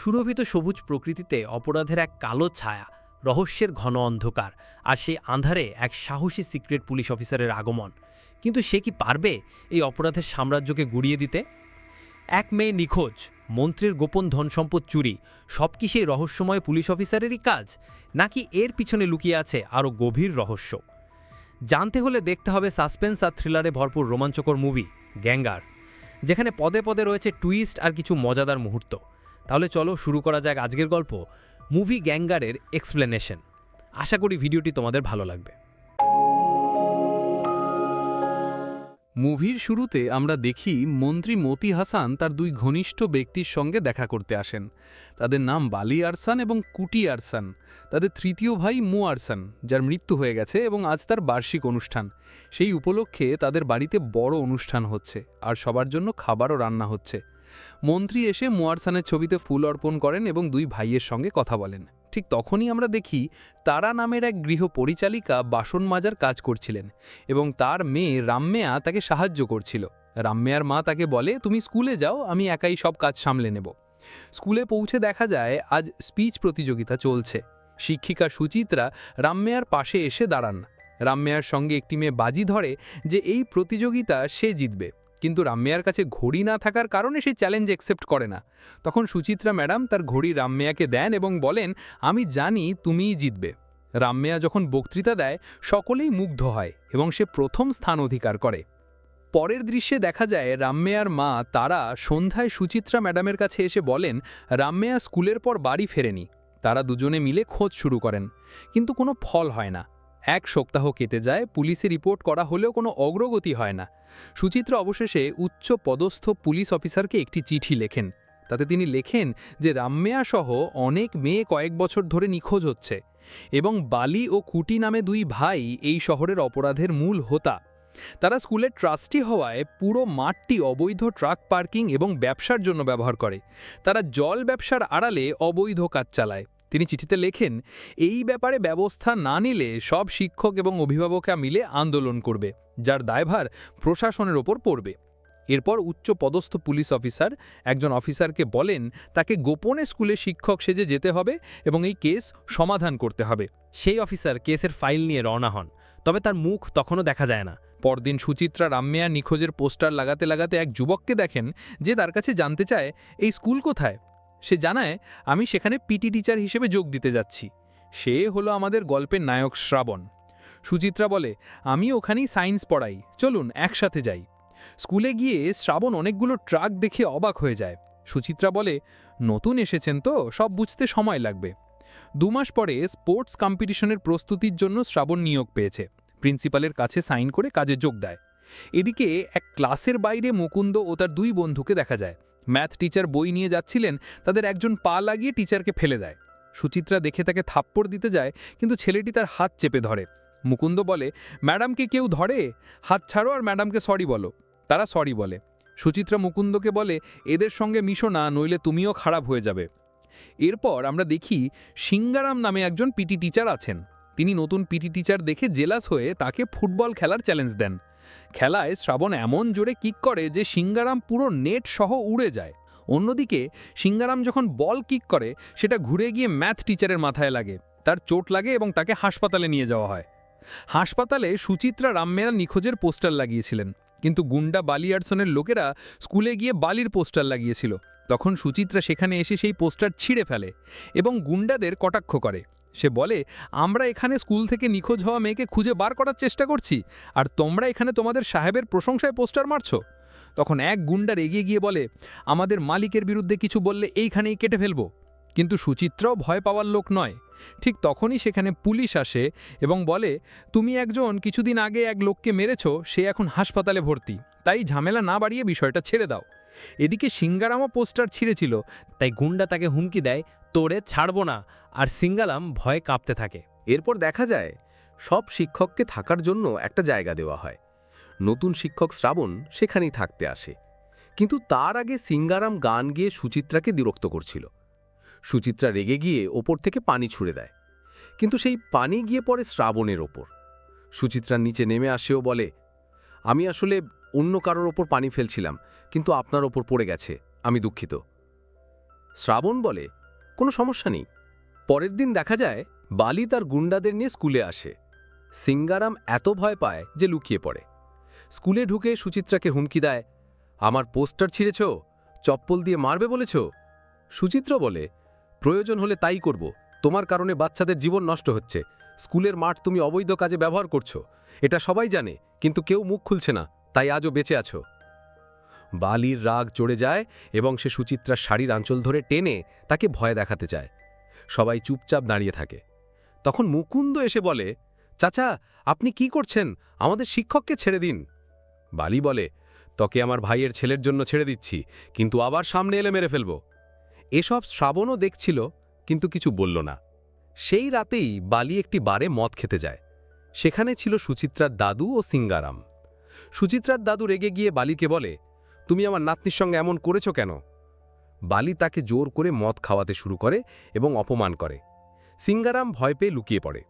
সুরভিত সবুজ প্রকৃতিতে অপরাধের এক কালো ছায়া, রহস্যের ঘন অন্ধকার আর সেই আন্ধারে এক সাহসী সিক্রেট পুলিশ অফিসারের আগমন। কিন্তু সে কি পারবে এই অপরাধের সাম্রাজ্যকে গুড়িয়ে দিতে? এক মেয়ে নিখোঁজ, মন্ত্রীর গোপন ধনসম্পদ চুরি, সব কি সেই রহস্যময় পুলিশ অফিসারেরই কাজ? নাকি এর পিছনে লুকিয়ে আছে আরও গভীর রহস্য? জানতে হলে দেখতে হবে সাসপেন্স আর থ্রিলারে ভরপুর রোমাঞ্চকর মুভি, গ্যাঙ্গার, যেখানে পদে পদে রয়েছে টুইস্ট আর কিছু মজাদার মুহূর্ত। তাহলে চলো শুরু করা যাক আজকের গল্প মুভি গ্যাঙ্গারের এক্সপ্লেনেশন আশা করি ভিডিওটি তোমাদের ভালো লাগবে। মুভির শুরুতে আমরা দেখি মন্ত্রী মতি হাসান তার দুই ঘনিষ্ঠ ব্যক্তির সঙ্গে দেখা করতে আসেন। তাদের নাম বালি আরসান এবং কুটি আরসান। তাদের তৃতীয় ভাই মু আরসান, যার মৃত্যু হয়ে গেছে এবং আজ তার বার্ষিক অনুষ্ঠান। সেই উপলক্ষে তাদের বাড়িতে বড় অনুষ্ঠান হচ্ছে, আর সবার জন্য খাবারও রান্না হচ্ছে। মন্ত্রী এসে মুয়ারসানের ছবিতে ফুল অর্পণ করেন এবং দুই ভাইয়ের সঙ্গে কথা বলেন। ঠিক তখনই আমরা দেখি তারা নামের এক গৃহ পরিচালিকা বাসন মাজার কাজ করছিলেন এবং তার মেয়ে রাম্মেয়া তাকে সাহায্য করছিল। রাম্মেয়ার মা তাকে বলে, তুমি স্কুলে যাও, আমি একাই সব কাজ সামলে নেব। স্কুলে পৌঁছে দেখা যায়, আজ স্পিচ প্রতিযোগিতা চলছে। শিক্ষিকা সুচিত্রা রাম্মেয়ার পাশে এসে দাঁড়ান। রাম্মেয়ার সঙ্গে একটি মেয়ে বাজি ধরে যে এই প্রতিযোগিতা সে জিতবে। কিন্তু রাম্মেয়ার কাছে ঘড়ি না থাকার কারণে সে চ্যালেঞ্জ অ্যাকসেপ্ট করে না। তখন সুচিত্রা ম্যাডাম তার ঘড়ি রাম্মেয়াকে দেন এবং বলেন, আমি জানি তুমিই জিতবে। রাম্মেয়া যখন বক্তৃতা দেয়, সকলেই মুগ্ধ হয় এবং সে প্রথম স্থান অধিকার করে। পরের দৃশ্যে দেখা যায় রাম্মেয়ার মা তারা সন্ধ্যায় সুচিত্রা ম্যাডামের কাছে এসে বলেন রাম্মেয়া স্কুলের পর বাড়ি ফেরেনি। তারা দুজনে মিলে খোঁজ শুরু করেন। কিন্তু কোনো ফল হয় না। এক সপ্তাহ কেটে যায়, পুলিশে রিপোর্ট করা হলেও কোনো অগ্রগতি হয় না। সুচিত্রা অবশেষে উচ্চ পদস্থ পুলিশ অফিসারকে একটি চিঠি লেখেন। তাতে তিনি লেখেন যে রাম্মেয়া সহ অনেক মেয়ে কয়েক বছর ধরে নিখোঁজ হচ্ছে এবং বালি ও কুটি নামে দুই ভাই এই শহরের অপরাধের মূল হোতা। তারা স্কুলের ট্রাস্টি হওয়ায় পুরো মাঠটি অবৈধ ট্রাক পার্কিং এবং ব্যবসার জন্য ব্যবহার করে। তারা জল ব্যবসার আড়ালে অবৈধ কাজ চালায়। তিনি চিঠিতে লেখেন, এই ব্যাপারে ব্যবস্থা না নিলে সব শিক্ষক এবং অভিভাবকরা মিলে আন্দোলন করবে, যার দায়ভার প্রশাসনের ওপর পড়বে। এরপর উচ্চ পদস্থ পুলিশ অফিসার একজন অফিসারকে বলেন, তাকে গোপনে স্কুলে শিক্ষক সেজে যেতে হবে এবং এই কেস সমাধান করতে হবে। সেই অফিসার কেসের ফাইল নিয়ে রওনা হন। তবে তার মুখ তখনও দেখা যায় না। পরদিন সুচিত্রা রাম্মেয়া নিখোঁজের পোস্টার লাগাতে লাগাতে এক যুবককে দেখেন, যে তার কাছে জানতে চায়, এই স্কুল কোথায়? সে জানায়, আমি সেখানে পিটি টিচার হিসেবে যোগ দিতে যাচ্ছি। সে হলো আমাদের গল্পের নায়ক শ্রাবণ। সুচিত্রা বলে, আমি ওখানেই সায়েন্স পড়াই। চলুন, একসাথে যাই। স্কুলে গিয়ে শ্রাবণ অনেকগুলো ট্রাক দেখে অবাক হয়ে যায়। সুচিত্রা বলে, নতুন এসেছেন তো, সব বুঝতে সময় লাগবে। দু মাস পরে স্পোর্টস কম্পিটিশনের প্রস্তুতির জন্য শ্রাবণ নিয়োগ পেয়েছে। প্রিন্সিপালের কাছে সাইন করে কাজে যোগ দেয়। এদিকে এক ক্লাসের বাইরে মুকুন্দ ও তার দুই বন্ধুকে দেখা যায়। ম্যাথ টিচার বই নিয়ে যাচ্ছিলেন, তাদের একজন পা লাগিয়ে টিচারকে ফেলে দেয়। সুচিত্রা দেখে তাকে থাপ্পড় দিতে যায়, কিন্তু ছেলেটি তার হাত চেপে ধরে। মুকুন্দ বলে, ম্যাডামকে কেউ ধরে? হাত ছাড়ো আর ম্যাডামকে সরি বলো। তারা সরি বলে। সুচিত্রা মুকুন্দকে বলে, এদের সঙ্গে মিশো না, নইলে তুমিও খারাপ হয়ে যাবে। এরপর আমরা দেখি সিঙ্গারাম নামে একজন পিটি টিচার আছেন। তিনি নতুন পিটি টিচার দেখে জেলাস হয়ে তাকে ফুটবল খেলার চ্যালেঞ্জ দেন। খেলায় শ্রাবণ এমন জোরে কিক করে যে সিঙ্গারাম পুরো নেট সহ উড়ে যায়। অন্যদিকে, সিঙ্গারাম যখন বল কিক করে, সেটা ঘুরে গিয়ে ম্যাথ টিচারের মাথায় লাগে। তার চোট লাগে এবং তাকে হাসপাতালে নিয়ে যাওয়া হয়। হাসপাতালে সুচিত্রা রামমেরা নিখোঁজের পোস্টার লাগিয়েছিলেন। কিন্তু গুন্ডা বালিয়ার্সনের লোকেরা স্কুলে গিয়ে বালির পোস্টার লাগিয়েছিল। তখন সুচিত্রা সেখানে এসে সেই পোস্টার ছিঁড়ে ফেলে এবং গুন্ডাদের কটাক্ষ করে। সে বলে, আমরা এখানে স্কুল থেকে নিখোঁজ হওয়া মেয়েকে খুঁজে বার করার চেষ্টা করছি, আর তোমরা এখানে তোমাদের সাহেবের প্রশংসায় পোস্টার মারছ। তখন এক গুন্ডার এগিয়ে গিয়ে বলে, আমাদের মালিকের বিরুদ্ধে কিছু বললে এইখানেই কেটে ফেলব। কিন্তু সুচিত্রাও ভয় পাওয়ার লোক নয়। ঠিক তখনই সেখানে পুলিশ আসে এবং বলে, তুমি একজন কিছুদিন আগে এক লোককে মেরেছ, সে এখন হাসপাতালে ভর্তি। তাই ঝামেলা না বাড়িয়ে বিষয়টা ছেড়ে দাও। এদিকে সিঙ্গারামও পোস্টার ছিঁড়েছিল, তাই গুন্ডা তাকে হুমকি দেয়, তোরে ছাড়বো না। আর সিঙ্গালাম ভয়ে কাঁপতে থাকে। এরপর দেখা যায়, সব শিক্ষককে থাকার জন্য একটা জায়গা দেওয়া হয়। নতুন শিক্ষক শ্রাবণ সেখানেই থাকতে আসে। কিন্তু তার আগে সিঙ্গারাম গান গিয়ে সুচিত্রাকে বিরক্ত করছিল। সুচিত্রা রেগে গিয়ে ওপর থেকে পানি ছুড়ে দেয়। কিন্তু সেই পানি গিয়ে পড়ে শ্রাবণের ওপর। সুচিত্রার নিচে নেমে আসেও বলে, আমি আসলে অন্য কারোর ওপর পানি ফেলছিলাম। কিন্তু আপনার ওপর পড়ে গেছে, আমি দুঃখিত। শ্রাবণ বলে, কোনো সমস্যা নেই। পরের দিন দেখা যায়, বালি তার গুন্ডাদের নিয়ে স্কুলে আসে। সিঙ্গারাম এত ভয় পায় যে লুকিয়ে পড়ে। স্কুলে ঢুকে সুচিত্রাকে হুমকি দেয়, আমার পোস্টার ছিঁড়েছ? চপ্পল দিয়ে মারবে বলেছ? সুচিত্রা বলে, প্রয়োজন হলে তাই করব। তোমার কারণে বাচ্চাদের জীবন নষ্ট হচ্ছে। স্কুলের মাঠ তুমি অবৈধ কাজে ব্যবহার করছ। এটা সবাই জানে, কিন্তু কেউ মুখ খুলছে না, তাই আজও বেঁচে আছো। বালির রাগ চড়ে যায় এবং সে সুচিত্রার শাড়ির আঁচল ধরে টেনে তাকে ভয় দেখাতে চায়। সবাই চুপচাপ দাঁড়িয়ে থাকে। তখন মুকুন্দ এসে বলে, চাচা, আপনি কি করছেন? আমাদের শিক্ষককে ছেড়ে দিন। বালি বলে, তোকে আমার ভাইয়ের ছেলের জন্য ছেড়ে দিচ্ছি, কিন্তু আবার সামনে এলে মেরে ফেলব। এসব শ্রাবণও দেখছিল, কিন্তু কিছু বলল না। সেই রাতেই বালি একটি বারে মদ খেতে যায়। সেখানে ছিল সুচিত্রার দাদু ও সিঙ্গারাম। সুচিত্রার দাদু রেগে গিয়ে বালিকে বলে তুমি আমার নাতনির সঙ্গে এমন করেছ কেন? বালি তাকে জোর করে মদ খাওয়াতে শুরু করে এবং অপমান করে। সিঙ্গারাম ভয় পেয়ে লুকিয়ে পড়ে।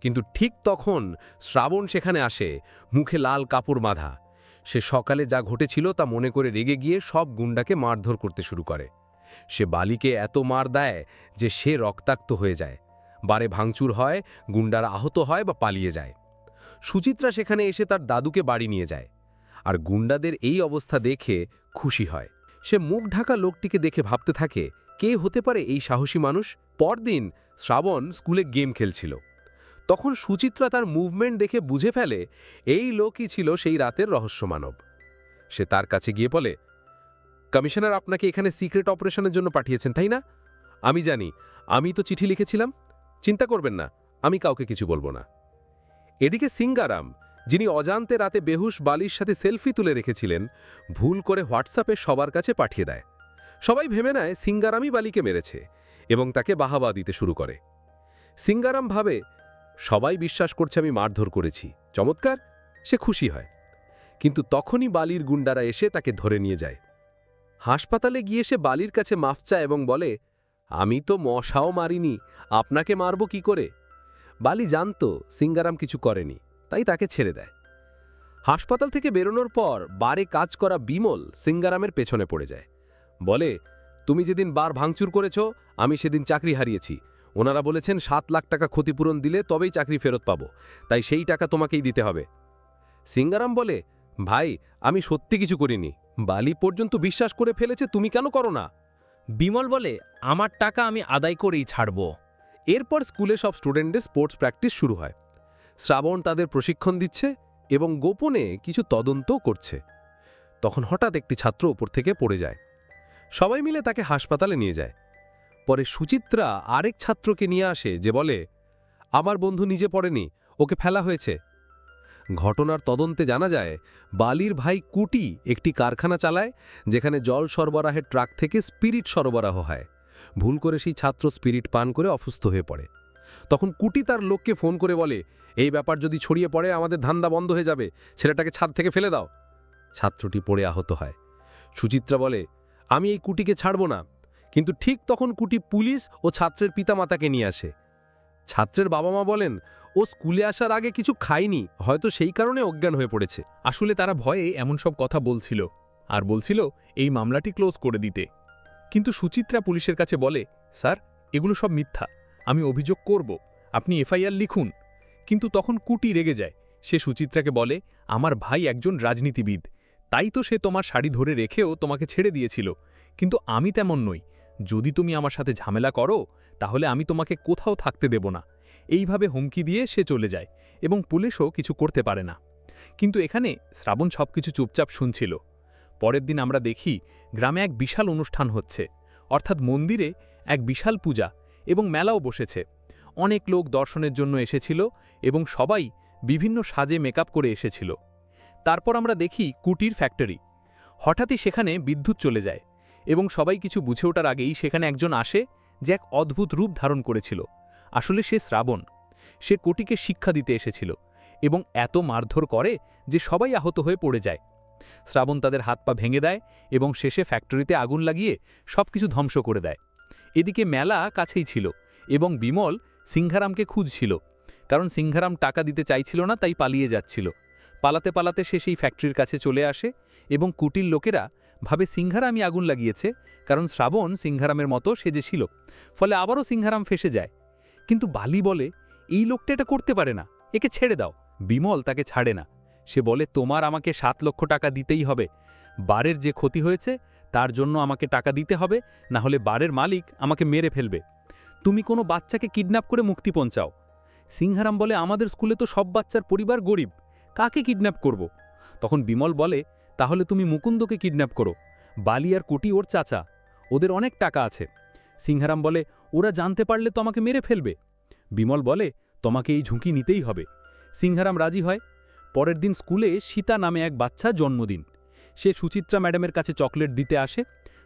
কিন্তু ঠিক তখন শ্রাবণ সেখানে আসে, মুখে লাল কাপড় বাঁধা। সে সকালে যা ঘটেছিল তা মনে করে রেগে গিয়ে সব গুন্ডাকে মারধর করতে শুরু করে। সে বালিকে এত মার দেয় যে সে রক্তাক্ত হয়ে যায়। বারে ভাঙচুর হয়, গুন্ডারা আহত হয় বা পালিয়ে যায়। সুচিত্রা সেখানে এসে তার দাদুকে বাড়ি নিয়ে যায়। আর গুন্ডাদের এই অবস্থা দেখে খুশি হয়। সে মুখ ঢাকা লোকটিকে দেখে ভাবতে থাকে, কে হতে পারে এই সাহসী মানুষ? পরদিন শ্রাবণ স্কুলে গেম খেলছিল। তখন সুচিত্রা তার মুভমেন্ট দেখে বুঝে ফেলে, এই লোকই ছিল সেই রাতের রহস্যমানব সে তার কাছে গিয়ে বলে, কমিশনার, আপনাকে এখানে সিক্রেট অপারেশনের জন্য পাঠিয়েছেন, তাই না? আমি জানি, আমি তো চিঠি লিখেছিলাম। চিন্তা করবেন না, আমি কাউকে কিছু বলব না। এদিকে সিঙ্গারাম যিনি অজান্তে রাতে বেহুশ বালির সাথে সেলফি তুলে রেখেছিলেন, ভুল করে হোয়াটসঅ্যাপে সবার কাছে পাঠিয়ে দেয়। সবাই ভেবে নেয় সিঙ্গারামই বালিকে মেরেছে এবং তাকে বাহাবা দিতে শুরু করে। সিঙ্গারাম ভাবে, সবাই বিশ্বাস করছে আমি মারধর করেছি, চমৎকার, সে খুশি হয়। কিন্তু তখনই বালির গুন্ডারা এসে তাকে ধরে নিয়ে যায়। হাসপাতালে গিয়ে সে বালির কাছে মাফ চায় এবং বলে, আমি তো মশাও মারিনি, আপনাকে মারব কি করে? বালি জানত সিঙ্গারাম কিছু করেনি। তাই তাকে ছেড়ে দেয়। হাসপাতাল থেকে বেরোনোর পর বারে কাজ করা বিমল সিঙ্গারামের পেছনে পড়ে যায়। বলে, তুমি যেদিন বার ভাঙচুর করেছ, আমি সেদিন চাকরি হারিয়েছি। ওনারা বলেছেন সাত লাখ টাকা ক্ষতিপূরণ দিলে তবেই চাকরি ফেরত পাব, তাই সেই টাকা তোমাকেই দিতে হবে। সিঙ্গারাম বলে, ভাই, আমি সত্যি কিছু করিনি। বালি পর্যন্ত বিশ্বাস করে ফেলেছে, তুমি কেন করো না? বিমল বলে, আমার টাকা আমি আদায় করেই ছাড়ব। এরপর স্কুলে সব স্টুডেন্টদের স্পোর্টস প্র্যাকটিস শুরু হয়। শ্রাবণ তাদের প্রশিক্ষণ দিচ্ছে এবং গোপনে কিছু তদন্তও করছে। তখন হঠাৎ একটি ছাত্র ওপর থেকে পড়ে যায়। সবাই মিলে তাকে হাসপাতালে নিয়ে যায়। পরে সুচিত্রা আরেক ছাত্রকে নিয়ে আসে যে বলে, আমার বন্ধু নিজে পড়েনি, ওকে ফেলা হয়েছে। ঘটনার তদন্তে জানা যায়, বালির ভাই কুটি একটি কারখানা চালায়, যেখানে জল সরবরাহের ট্রাক থেকে স্পিরিট সরবরাহ হয়। ভুল করে সেই ছাত্র স্পিরিট পান করে অসুস্থ হয়ে পড়ে। তখন কুটি তার লোককে ফোন করে বলে, এই ব্যাপার যদি ছড়িয়ে পড়ে, আমাদের ধান্দা বন্ধ হয়ে যাবে। ছেলেটাকে ছাদ থেকে ফেলে দাও। ছাত্রটি পড়ে আহত হয়। সুচিত্রা বলে, আমি এই কুটিকে ছাড়ব না। কিন্তু ঠিক তখন কুটি পুলিশ ও ছাত্রের পিতামাতাকে নিয়ে আসে। ছাত্রের বাবা মা বলেন, ও স্কুলে আসার আগে কিছু খায়নি, হয়তো সেই কারণে অজ্ঞান হয়ে পড়েছে। আসলে তারা ভয়ে এমন সব কথা বলছিল আর বলছিল, এই মামলাটি ক্লোজ করে দিতে। কিন্তু সুচিত্রা পুলিশের কাছে বলে, স্যার, এগুলো সব মিথ্যা। আমি অভিযোগ করব, আপনি এফআইআর লিখুন। কিন্তু তখন কুটি রেগে যায়। সে সুচিত্রাকে বলে, আমার ভাই একজন রাজনীতিবিদ। তাই তো সে তোমার শাড়ি ধরে রেখেও তোমাকে ছেড়ে দিয়েছিল। কিন্তু আমি তেমন নই। যদি তুমি আমার সাথে ঝামেলা করো, তাহলে আমি তোমাকে কোথাও থাকতে দেব না। এইভাবে হুমকি দিয়ে সে চলে যায় এবং পুলিশও কিছু করতে পারে না। কিন্তু এখানে শ্রাবণ সবকিছু চুপচাপ শুনছিল। পরের দিন আমরা দেখি, গ্রামে এক বিশাল অনুষ্ঠান হচ্ছে। অর্থাৎ মন্দিরে এক বিশাল পূজা। এবং মেলাও বসেছে। অনেক লোক দর্শনের জন্য এসেছিল এবং সবাই বিভিন্ন সাজে মেকআপ করে এসেছিল। তারপর আমরা দেখি কুটির ফ্যাক্টরি। হঠাৎই সেখানে বিদ্যুৎ চলে যায় এবং সবাই কিছু বুঝে ওঠার আগেই সেখানে একজন আসে যে এক অদ্ভুত রূপ ধারণ করেছিল। আসলে সে শ্রাবণ। সে কোটিকে শিক্ষা দিতে এসেছিল এবং এত মারধর করে যে সবাই আহত হয়ে পড়ে যায়। শ্রাবণ তাদের হাত পা ভেঙে দেয় এবং শেষে ফ্যাক্টরিতে আগুন লাগিয়ে সবকিছু ধ্বংস করে দেয়। এদিকে মেলা কাছেই ছিল এবং বিমল সিংহারামকে খুঁজছিল, কারণ সিংহারাম টাকা দিতে চাইছিল না, তাই পালিয়ে যাচ্ছিল। পালাতে পালাতে সে সেই ফ্যাক্টরির কাছে চলে আসে এবং কুটির লোকেরা ভাবে, সিংহারামই আগুন লাগিয়েছে, কারণ শ্রাবণ সিংহারামের মতো সেজেছিল ফলে আবারও সিংহারাম ফেসে যায়। কিন্তু বালি বলে, এই লোকটা এটা করতে পারে না, একে ছেড়ে দাও। বিমল তাকে ছাড়ে না। সে বলে, তোমার আমাকে সাত লক্ষ টাকা দিতেই হবে। বারের যে ক্ষতি হয়েছে তার জন্য আমাকে টাকা দিতে হবে না হলে বারের মালিক আমাকে মেরে ফেলবে। তুমি কোনো বাচ্চাকে কিডন্যাপ করে মুক্তি পৌঁছাও। সিংহারাম বলে, আমাদের স্কুলে তো সব বাচ্চার পরিবার গরিব, কাকে কিডন্যাপ করব? তখন বিমল বলে, তাহলে তুমি মুকুন্দকে কিডন্যাপ করো, বালি আর কুটি ওর চাচা, ওদের অনেক টাকা আছে। সিংহারাম বলে, ওরা জানতে পারলে তো আমাকে মেরে ফেলবে। বিমল বলে, তোমাকে এই ঝুঁকি নিতেই হবে। সিংহারাম রাজি হয়। পরের দিন স্কুলে সীতা নামে এক বাচ্চা জন্মদিন। সে সুচিত্রা ম্যাডামের কাছে চকলেট দিতে আসে।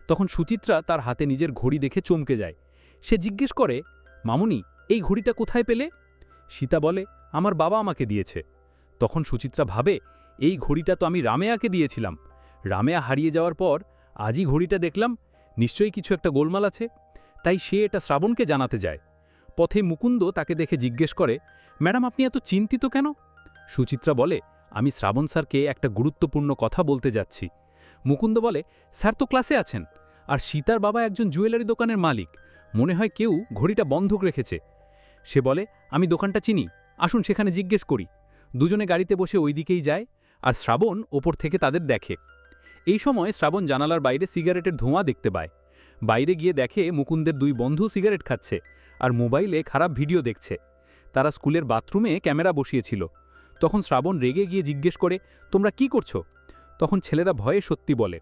তখন সুচিত্রা তার হাতে নিজের ঘড়ি দেখে চমকে যায়। সে জিজ্ঞেস করে, মামুনি, এই ঘড়িটা কোথায় পেলে? সীতা বলে, আমার বাবা আমাকে দিয়েছে। তখন সুচিত্রা ভাবে, এই ঘড়িটা তো আমি রামেয়াকে দিয়েছিলাম। রামেয়া হারিয়ে যাওয়ার পর আজই ঘড়িটা দেখলাম, নিশ্চয়ই কিছু একটা গোলমাল আছে। তাই সে এটা শ্রাবণকে জানাতে যায়। পথে মুকুন্দ তাকে দেখে জিজ্ঞেস করে, ম্যাডাম, আপনি এত চিন্তিত কেন? সুচিত্রা বলে আমি শ্রাবণ স্যারকে একটা গুরুত্বপূর্ণ কথা বলতে যাচ্ছি। মুকুন্দ বলে, স্যার তো ক্লাসে আছেন, আর সীতার বাবা একজন জুয়েলারি দোকানের মালিক। মনে হয় কেউ ঘড়িটা বন্ধক রেখেছে। সে বলে, আমি দোকানটা চিনি, আসুন সেখানে জিজ্ঞেস করি। দুজনে গাড়িতে বসে ওই দিকেই যায়, আর শ্রাবণ ওপর থেকে তাদের দেখে। এই সময় শ্রাবণ জানালার বাইরে সিগারেটের ধোঁয়া দেখতে পায়। বাইরে গিয়ে দেখে মুকুন্দের দুই বন্ধু সিগারেট খাচ্ছে, আর মোবাইলে খারাপ ভিডিও দেখছে। তারা স্কুলের বাথরুমে ক্যামেরা বসিয়েছিল। তখন শ্রাবণ রেগে গিয়ে জিজ্ঞেস করে, তোমরা কি করছ? তখন ছেলেরা ভয়ে সত্যি বলে,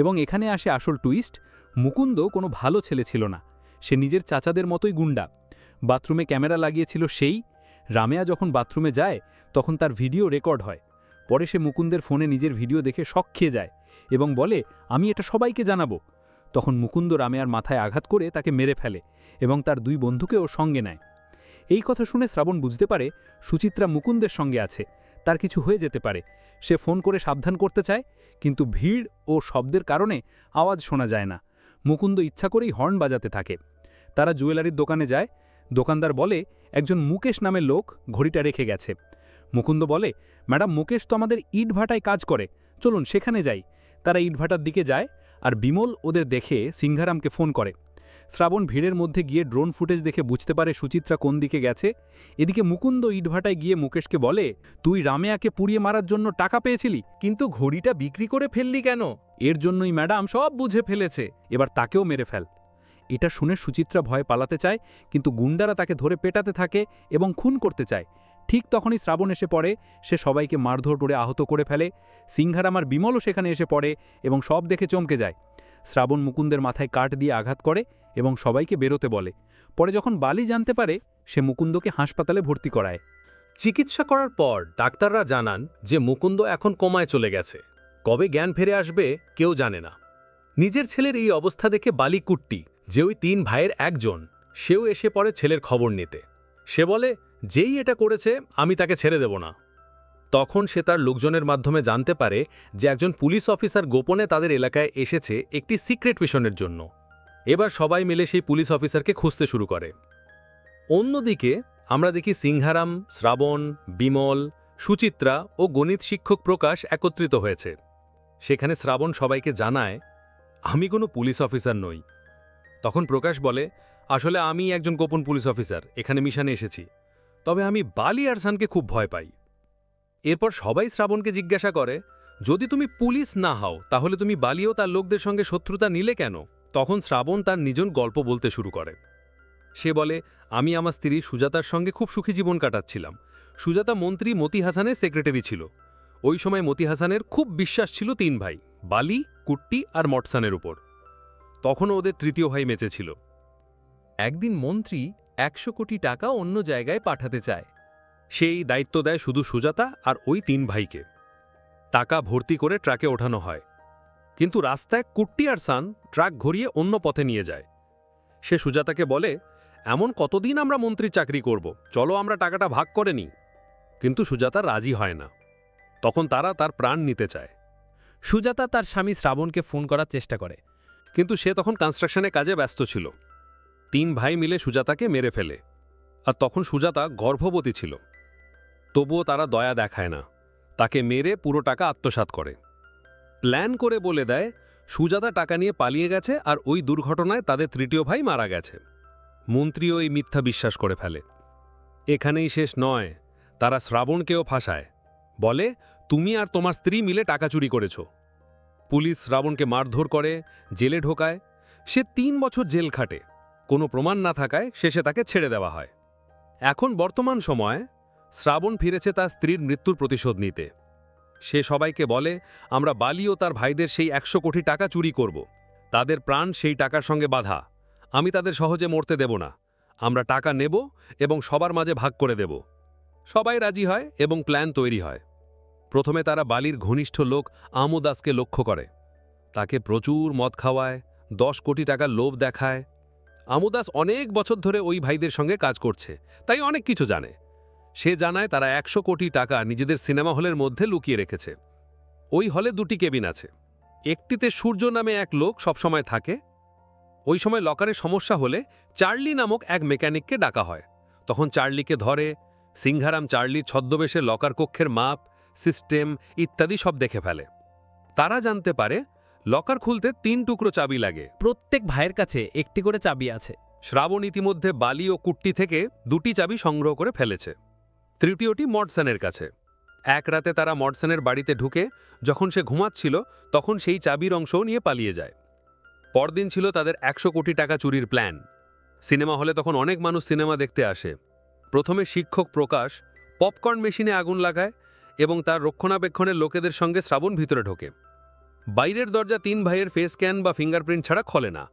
এবং এখানে আসে আসল টুইস্ট মুকুন্দ কোনো ভালো ছেলে ছিল না। সে নিজের চাচাদের মতোই গুন্ডা বাথরুমে ক্যামেরা লাগিয়েছিল সেই। রামেয়া যখন বাথরুমে যায়, তখন তার ভিডিও রেকর্ড হয়। পরে সে মুকুন্দের ফোনে নিজের ভিডিও দেখে শখ খেয়ে যায় এবং বলে, আমি এটা সবাইকে জানাব। তখন মুকুন্দ রামেয়ার মাথায় আঘাত করে তাকে মেরে ফেলে এবং তার দুই বন্ধুকেও সঙ্গে নেয়। এই কথা শুনে শ্রাবণ বুঝতে পারে সুচিত্রা মুকুন্দের সঙ্গে আছে, তার কিছু হয়ে যেতে পারে। সে ফোন করে সাবধান করতে চায়, কিন্তু ভিড় ও শব্দের কারণে আওয়াজ শোনা যায় না। মুকুন্দ ইচ্ছা করেই হর্ন বাজাতে থাকে। তারা জুয়েলারির দোকানে যায়। দোকানদার বলে, একজন মুকেশ নামের লোক ঘড়িটা রেখে গেছে। মুকুন্দ বলে, ম্যাডাম, মুকেশ তো আমাদের ইটভাটায় কাজ করে। চলুন, সেখানে যাই। তারা ইটভাটার দিকে যায় আর বিমল ওদের দেখে সিংহারামকে ফোন করে। শ্রাবণ ভিড়ের মধ্যে গিয়ে ড্রোন ফুটেজ দেখে বুঝতে পারে সুচিত্রা কোন দিকে গেছে। এদিকে মুকুন্দ ইটভাটায় গিয়ে মুকেশকে বলে, তুই রামেয়াকে পুড়িয়ে মারার জন্য টাকা পেয়েছিলি, কিন্তু ঘড়িটা বিক্রি করে ফেললি কেন? এর জন্যই ম্যাডাম সব বুঝে ফেলেছে। এবার তাকেও মেরে ফেল। এটা শুনে সুচিত্রা ভয় পালাতে চায়, কিন্তু গুন্ডারা তাকে ধরে পেটাতে থাকে এবং খুন করতে চায়। ঠিক তখনই শ্রাবণ এসে পড়ে, সে সবাইকে মারধর করে আহত করে ফেলে। সিংহারাম আর বিমলও সেখানে এসে পড়ে এবং সব দেখে চমকে যায়। শ্রাবণ মুকুন্দের মাথায় কাঠ দিয়ে আঘাত করে এবং সবাইকে বেরোতে বলে। পরে যখন বালি জানতে পারে, সে মুকুন্দকে হাসপাতালে ভর্তি করায়। চিকিৎসা করার পর ডাক্তাররা জানান যে মুকুন্দ এখন কোমায় চলে গেছে। কবে জ্ঞান ফিরে আসবে, কেউ জানে না। নিজের ছেলের এই অবস্থা দেখে বালি কুট্টি, যে ওই তিন ভাইয়ের একজন, সেও এসে পড়ে ছেলের খবর নিতে। সে বলে, যেই এটা করেছে, আমি তাকে ছেড়ে দেব না। তখন সে তার লোকজনের মাধ্যমে জানতে পারে যে একজন পুলিশ অফিসার গোপনে তাদের এলাকায় এসেছে একটি সিক্রেট মিশনের জন্য। এবার সবাই মিলে সেই পুলিশ অফিসারকে খুঁজতে শুরু করে। অন্যদিকে, আমরা দেখি সিংহারাম, শ্রাবণ, বিমল, সুচিত্রা ও গণিত শিক্ষক প্রকাশ একত্রিত হয়েছে। সেখানে শ্রাবণ সবাইকে জানায়, আমি কোনো পুলিশ অফিসার নই। তখন প্রকাশ বলে, আসলে আমি একজন গোপন পুলিশ অফিসার, এখানে মিশনে এসেছি। তবে আমি বালি আরসানকে খুব ভয় পাই। এরপর সবাই শ্রাবণকে জিজ্ঞাসা করে, যদি তুমি পুলিশ না হও, তাহলে তুমি বালিও তার লোকদের সঙ্গে শত্রুতা নিলে কেন? তখন শ্রাবণ তার নিজন গল্প বলতে শুরু করে। সে বলে, আমি আমার স্ত্রী সুজাতার সঙ্গে খুব সুখী জীবন কাটাচ্ছিলাম। সুজাতা মন্ত্রী মতি হাসানের সেক্রেটারি ছিল। ওই সময় মতি হাসানের খুব বিশ্বাস ছিল তিন ভাই, বালি, কুট্টি আর মটসানের উপর। তখনও ওদের তৃতীয় ভাই মেচে ছিল। একদিন মন্ত্রী একশো কোটি টাকা অন্য জায়গায় পাঠাতে চায়। সেই দায়িত্ব দেয় শুধু সুজাতা আর ওই তিন ভাইকে। টাকা ভর্তি করে ট্রাকে ওঠানো হয়। কিন্তু রাস্তায় কুট্টি আর সান ট্রাক ঘুরিয়ে অন্য পথে নিয়ে যায়। সে সুজাতাকে বলে, এমন কতদিন আমরা মন্ত্রীর চাকরি করব? চলো আমরা টাকাটা ভাগ করে নিই। কিন্তু সুজাতা রাজি হয় না। তখন তারা তার প্রাণ নিতে চায়। সুজাতা তার স্বামী শ্রাবণকে ফোন করার চেষ্টা করে। কিন্তু সে তখন কনস্ট্রাকশনে কাজে ব্যস্ত ছিল। তিন ভাই মিলে সুজাতাকে মেরে ফেলে। আর তখন সুজাতা গর্ভবতী ছিল। তবুও তারা দয়া দেখায় না। তাকে মেরে পুরো টাকা আত্মসাৎ করে। প্ল্যান করে বলে দেয়, সুজাতা টাকা নিয়ে পালিয়ে গেছে আর ওই দুর্ঘটনায় তাদের তৃতীয় ভাই মারা গেছে। মন্ত্রীও এই মিথ্যা বিশ্বাস করে ফেলে। এখানেই শেষ নয়, তারা শ্রাবণকেও ফাঁসায়। বলে, তুমি আর তোমার স্ত্রী মিলে টাকা চুরি করেছ। পুলিশ শ্রাবণকে মারধর করে, জেলে ঢোকায়। সে তিন বছর জেল খাটে। কোনো প্রমাণ না থাকায় শেষে তাকে ছেড়ে দেওয়া হয়। এখন বর্তমান সময়ে শ্রাবণ ফিরেছে তার স্ত্রীর মৃত্যুর প্রতিশোধ নিতে। সে সবাইকে বলে, আমরা বালি ও তার ভাইদের সেই একশো কোটি টাকা চুরি করব। তাদের প্রাণ সেই টাকার সঙ্গে বাধা। আমি তাদের সহজে মরতে দেব না। আমরা টাকা নেব এবং সবার মাঝে ভাগ করে দেব। সবাই রাজি হয় এবং প্ল্যান তৈরি হয়। প্রথমে তারা বালির ঘনিষ্ঠ লোক আমুদাসকে লক্ষ্য করে। তাকে প্রচুর মদ খাওয়ায়, দশ কোটি টাকার লোভ দেখায়। আমুদাস অনেক বছর ধরে ওই ভাইদের সঙ্গে কাজ করছে, তাই অনেক কিছু জানে। সে জানায় তারা একশো কোটি টাকা নিজেদের সিনেমা হলের মধ্যে লুকিয়ে রেখেছে। ওই হলে দুটি কেবিন আছে। একটিতে সূর্য নামে এক লোক সবসময় থাকে। ওই সময় লকারে সমস্যা হলে চার্লি নামক এক মেকানিককে ডাকা হয়। তখন চার্লিকে ধরে সিংহারাম চার্লির ছদ্মবেশে লকার কক্ষের মাপ সিস্টেম ইত্যাদি সব দেখে ফেলে। তারা জানতে পারে লকার খুলতে তিন টুকরো চাবি লাগে। প্রত্যেক ভাইয়ের কাছে একটি করে চাবি আছে। শ্রাবণ ইতিমধ্যে বালি ও কুট্টি থেকে দুটি চাবি সংগ্রহ করে ফেলেছে। তৃতীয়টি মডসনের কাছে। এক রাতে তারা মডসনের বাড়িতে ঢুকে যখন সে ঘুমাচ্ছিল, তখন সেই চাবির অংশও নিয়ে পালিয়ে যায়। পরদিন ছিল তাদের একশো কোটি টাকা চুরির প্ল্যান। সিনেমা হলে তখন অনেক মানুষ সিনেমা দেখতে আসে। প্রথমে শিক্ষক প্রকাশ পপকর্ন মেশিনে আগুন লাগায় এবং তার রক্ষণাবেক্ষণের লোকেদের সঙ্গে শ্রাবণ ভিতরে ঢোকে। বাইরের দরজা তিন ভাইয়ের ফেস স্ক্যান বা ফিঙ্গারপ্রিন্ট ছাড়া খোলে না,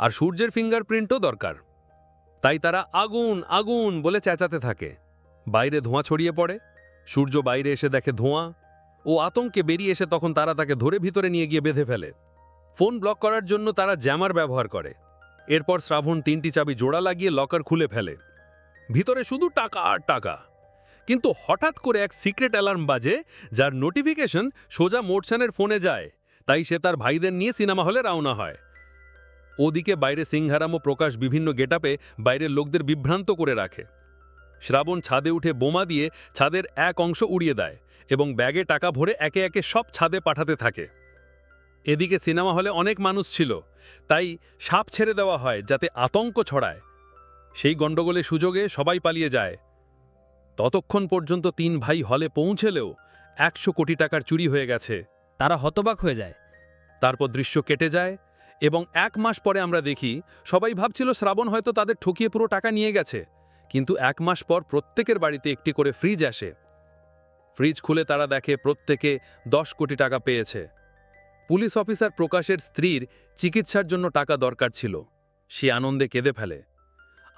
আর সূর্যের ফিঙ্গারপ্রিন্টও দরকার। তাই তারা আগুন আগুন বলে চেঁচাতে থাকে। বাইরে ধোঁয়া ছড়িয়ে পড়ে। সূর্য বাইরে এসে দেখে ধোঁয়া। ও আতঙ্কে বেরিয়ে এসে তখন তারা তাকে ধরে ভিতরে নিয়ে গিয়ে বেঁধে ফেলে। ফোন ব্লক করার জন্য তারা জ্যামার ব্যবহার করে। এরপর শ্রাবণ তিনটি চাবি জোড়া লাগিয়ে লকার খুলে ফেলে। ভিতরে শুধু টাকা আর টাকা। কিন্তু হঠাৎ করে এক সিক্রেট অ্যালার্ম বাজে, যার নোটিফিকেশন সোজা মোটসানের ফোনে যায়। তাই সে তার ভাইদের নিয়ে সিনেমা হলে রওনা হয়। ওদিকে বাইরে সিংহারাম ও প্রকাশ বিভিন্ন গেটাপে বাইরের লোকদের বিভ্রান্ত করে রাখে। শ্রাবণ ছাদে উঠে বোমা দিয়ে ছাদের এক অংশ উড়িয়ে দেয় এবং ব্যাগে টাকা ভরে একে একে সব ছাদে পাঠাতে থাকে। এদিকে সিনেমা হলে অনেক মানুষ ছিল তাই সাপ ছেড়ে দেওয়া হয় যাতে আতঙ্ক ছড়ায়। সেই গণ্ডগোলের সুযোগে সবাই পালিয়ে যায়। ততক্ষণ পর্যন্ত তিন ভাই হলে পৌঁছেলেও একশো কোটি টাকার চুরি হয়ে গেছে। তারা হতবাক হয়ে যায়। তারপর দৃশ্য কেটে যায় এবং এক মাস পরে আমরা দেখি সবাই ভাবছিল শ্রাবণ হয়তো তাদের ঠকিয়ে পুরো টাকা নিয়ে গেছে। কিন্তু এক মাস পর প্রত্যেকের বাড়িতে একটি করে ফ্রিজ আসে। ফ্রিজ খুলে তারা দেখে প্রত্যেকে দশ কোটি টাকা পেয়েছে। পুলিশ অফিসার প্রকাশের স্ত্রীর চিকিৎসার জন্য টাকা দরকার ছিল। সে আনন্দে কেঁদে ফেলে।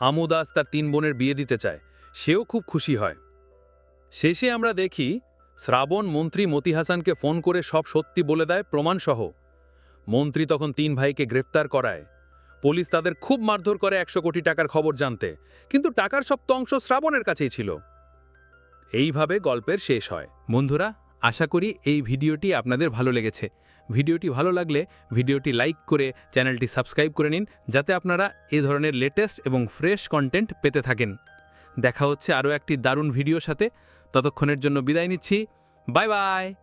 আমু দাস তার তিন বোনের বিয়ে দিতে চায়। সেও খুব খুশি হয়। শেষে আমরা দেখি, শ্রাবণ মন্ত্রী মতি হাসানকে ফোন করে সব সত্যি বলে দেয় প্রমাণসহ। মন্ত্রী তখন তিন ভাইকে গ্রেফতার করায়। পুলিশ তাদের খুব মারধর করে একশো কোটি টাকার খবর জানতে। কিন্তু টাকার সপ্ত অংশ শ্রাবণের কাছেই ছিল। এইভাবে গল্পের শেষ হয়। বন্ধুরা, আশা করি এই ভিডিওটি আপনাদের ভালো লেগেছে। ভিডিওটি ভালো লাগলে ভিডিওটি লাইক করে চ্যানেলটি সাবস্ক্রাইব করে নিন, যাতে আপনারা এ ধরনের লেটেস্ট এবং ফ্রেশ কন্টেন্ট পেতে থাকেন। দেখা হচ্ছে আরও একটি দারুণ ভিডিওর সাথে। ততক্ষণের জন্য বিদায় নিচ্ছি। Bye bye!